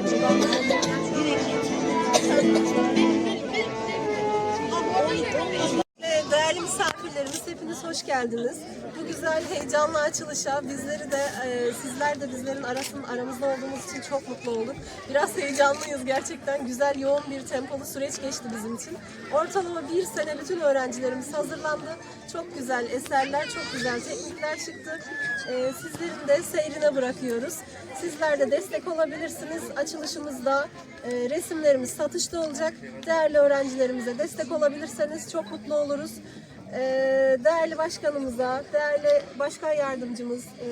Let's go. Hepiniz hoş geldiniz. Bu güzel, heyecanlı açılışa bizleri de, e, sizler de bizlerin arasın, aramızda olduğumuz için çok mutlu olduk. Biraz heyecanlıyız gerçekten. Güzel, yoğun bir tempolu süreç geçti bizim için. Ortalama bir sene bütün öğrencilerimiz hazırlandı. Çok güzel eserler, çok güzel teknikler çıktı. E, sizlerin de seyrine bırakıyoruz. Sizler de destek olabilirsiniz. Açılışımızda e, resimlerimiz satışta olacak. Değerli öğrencilerimize destek olabilirseniz çok mutlu oluruz. E, değerli başkanımıza, değerli başkan yardımcımız, e,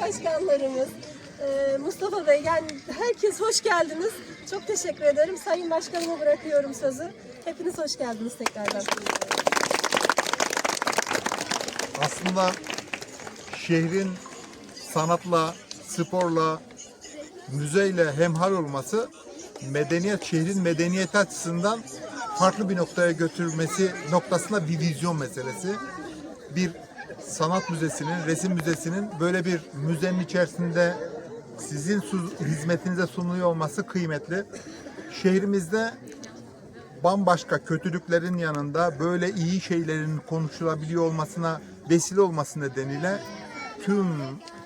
başkanlarımız, e, Mustafa Bey, yani herkes hoş geldiniz. Çok teşekkür ederim. Sayın Başkanıma bırakıyorum sözü. Hepiniz hoş geldiniz tekrardan. aslında şehrin sanatla, sporla, müzeyle hemhal olması medeniyet şehrin medeniyet açısından farklı bir noktaya götürmesi noktasında bir vizyon meselesi. Bir sanat müzesinin, resim müzesinin böyle bir müzenin içerisinde sizin hizmetinize sunuluyor olması kıymetli. Şehrimizde bambaşka kötülüklerin yanında böyle iyi şeylerin konuşulabiliyor olmasına vesile olması nedeniyle tüm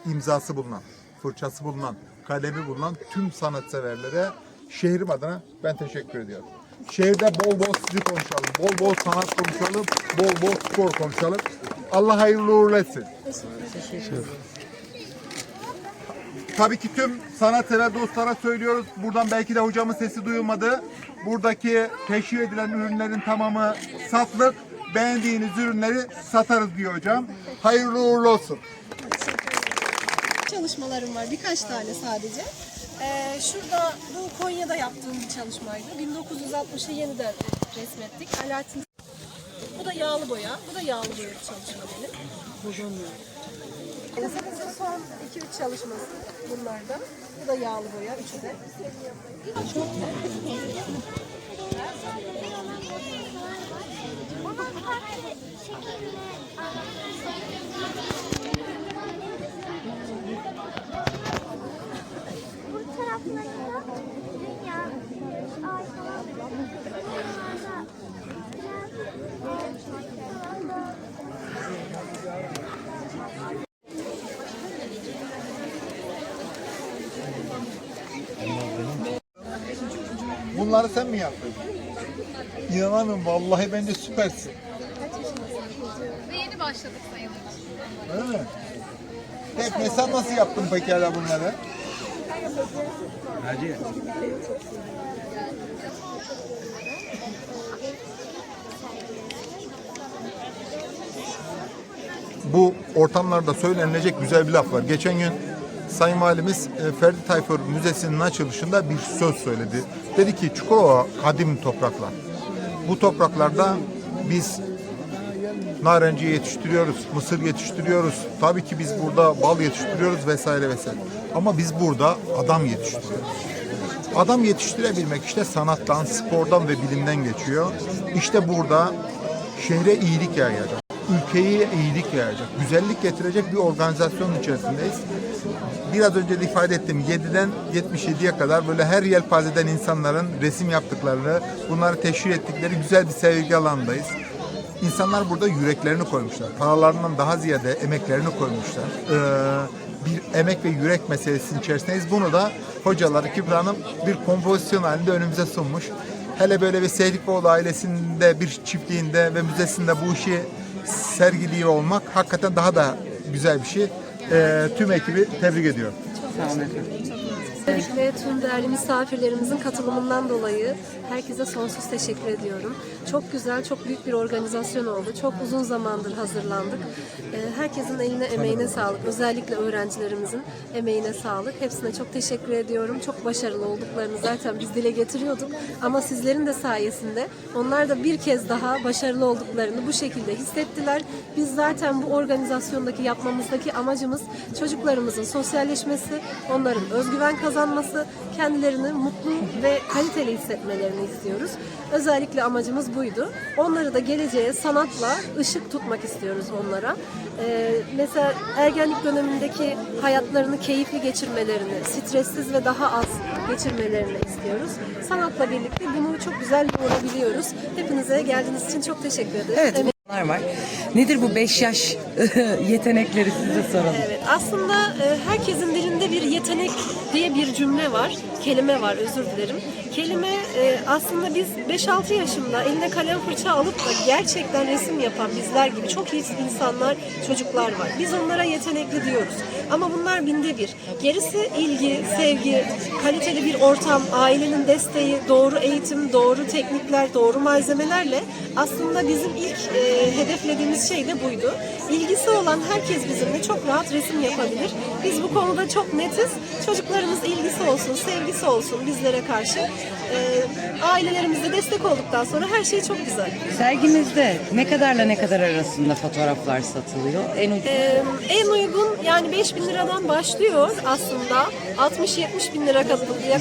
imzası bulunan, fırçası bulunan, kalemi bulunan tüm sanatseverlere şehrim adına ben teşekkür ediyorum. Şehirde bol bol sizi konuşalım, bol bol sanat konuşalım, bol bol spor konuşalım. Allah hayırlı uğurlu etsin. Tabii ki tüm sanatsever dostlara söylüyoruz. Buradan belki de hocamın sesi duyulmadı. Buradaki teşhir edilen ürünlerin tamamı satlık. Beğendiğiniz ürünleri satarız diyor hocam. Hayırlı uğurlu olsun. çalışmalarım var. Birkaç tane sadece. Ee, şurada bu Konya'da yaptığım bir çalışmaydı. 1960'ı yeniden resmettik. Alaaddin bu da yağlı boya. Bu da yağlı boya çalışma benim. Kızımızın son 2-3 çalışması bunlardan. Bu da yağlı boya. Üçü de. Onun Bunları sen mi yaptın? İnanamıyorum vallahi bence süpersin. Ve yeni başladık sayılır. Öyle mi? Defne sen nasıl yaptın peki hala bunları? bu ortamlarda söylenilecek güzel bir laf var. Geçen gün Sayın Valimiz e, Ferdi Tayfur Müzesi'nin açılışında bir söz söyledi. Dedi ki Çukurova kadim topraklar. Bu topraklarda biz narenci yetiştiriyoruz, mısır yetiştiriyoruz. Tabii ki biz burada bal yetiştiriyoruz vesaire vesaire. Ama biz burada adam yetiştiriyoruz. Adam yetiştirebilmek işte sanattan, spordan ve bilimden geçiyor. İşte burada şehre iyilik yayacak, ülkeye iyilik yayacak, güzellik getirecek bir organizasyonun içerisindeyiz. Biraz önce de ifade ettim 7'den 77'ye kadar böyle her yelpazeden insanların resim yaptıklarını, bunları teşhir ettikleri güzel bir sevgi alanındayız. İnsanlar burada yüreklerini koymuşlar. Paralarından daha ziyade emeklerini koymuşlar. Ee, bir emek ve yürek meselesinin içerisindeyiz. Bunu da hocaları Kübra Hanım bir kompozisyon halinde önümüze sunmuş. Hele böyle bir Seydikoğlu ailesinde bir çiftliğinde ve müzesinde bu işi sergiliyor olmak hakikaten daha da güzel bir şey. Ee, tüm ekibi tebrik ediyorum. Özellikle tüm değerli misafirlerimizin katılımından dolayı herkese sonsuz teşekkür ediyorum. Çok güzel, çok büyük bir organizasyon oldu. Çok uzun zamandır hazırlandık. Ee, Herkesin eline, emeğine sağlık. Özellikle öğrencilerimizin emeğine sağlık. Hepsine çok teşekkür ediyorum. Çok başarılı olduklarını zaten biz dile getiriyorduk. Ama sizlerin de sayesinde onlar da bir kez daha başarılı olduklarını bu şekilde hissettiler. Biz zaten bu organizasyondaki yapmamızdaki amacımız çocuklarımızın sosyalleşmesi, onların özgüven kazanması, kendilerini mutlu ve kaliteli hissetmelerini istiyoruz. Özellikle amacımız buydu. Onları da geleceğe sanatla ışık tutmak istiyoruz onlara. Ee, mesela ergenlik dönemindeki hayatlarını keyifli geçirmelerini, stressiz ve daha az geçirmelerini istiyoruz. Sanatla birlikte bunu çok güzel yoğurabiliyoruz. Hepinize geldiğiniz için çok teşekkür ederim. Evet. Var. Nedir bu 5 yaş yetenekleri size soralım. Evet, aslında e, herkesin dilinde bir yetenek diye bir cümle var, kelime var, özür dilerim. Kelime e, aslında biz 5-6 yaşında eline kalem fırça alıp da gerçekten resim yapan bizler gibi çok iyi insanlar, çocuklar var. Biz onlara yetenekli diyoruz. Ama bunlar binde bir. Gerisi ilgi, sevgi, kaliteli bir ortam, ailenin desteği, doğru eğitim, doğru teknikler, doğru malzemelerle aslında bizim ilk e, hedeflediğimiz şey de buydu. İlgisi olan herkes bizimle çok rahat resim yapabilir. Biz bu konuda çok netiz. Çocuklarımız ilgisi olsun, sevgisi olsun bizlere karşı. E, ailelerimiz de destek olduktan sonra her şey çok güzel. Serginizde ne kadarla ne kadar arasında fotoğraflar satılıyor? En ucuz Ee, en uygun yani 5 bin liradan başlıyor aslında. 60-70 bin lira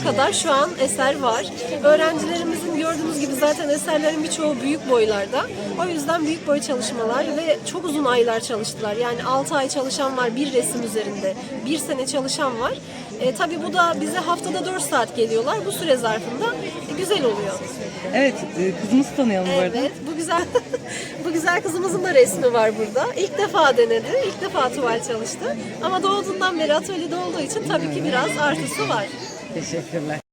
kadar, şu an eser var. Öğrencilerimizin gördüğünüz gibi zaten eserlerin birçoğu büyük boylarda. O yüzden büyük boy çalışmalar ve çok uzun aylar çalıştılar. Yani 6 ay çalışan var bir resim üzerinde. Bir sene çalışan var. E, tabii bu da bize haftada 4 saat geliyorlar. Bu süre zarfında güzel oluyor. Evet, e, kızımızı tanıyalım bu arada. Evet, bu güzel bu güzel kızımızın da resmi var burada. İlk defa denedi, ilk defa tuval çalıştı. Ama doğduğundan beri atölyede olduğu için tabii ki biraz artısı var. Teşekkürler.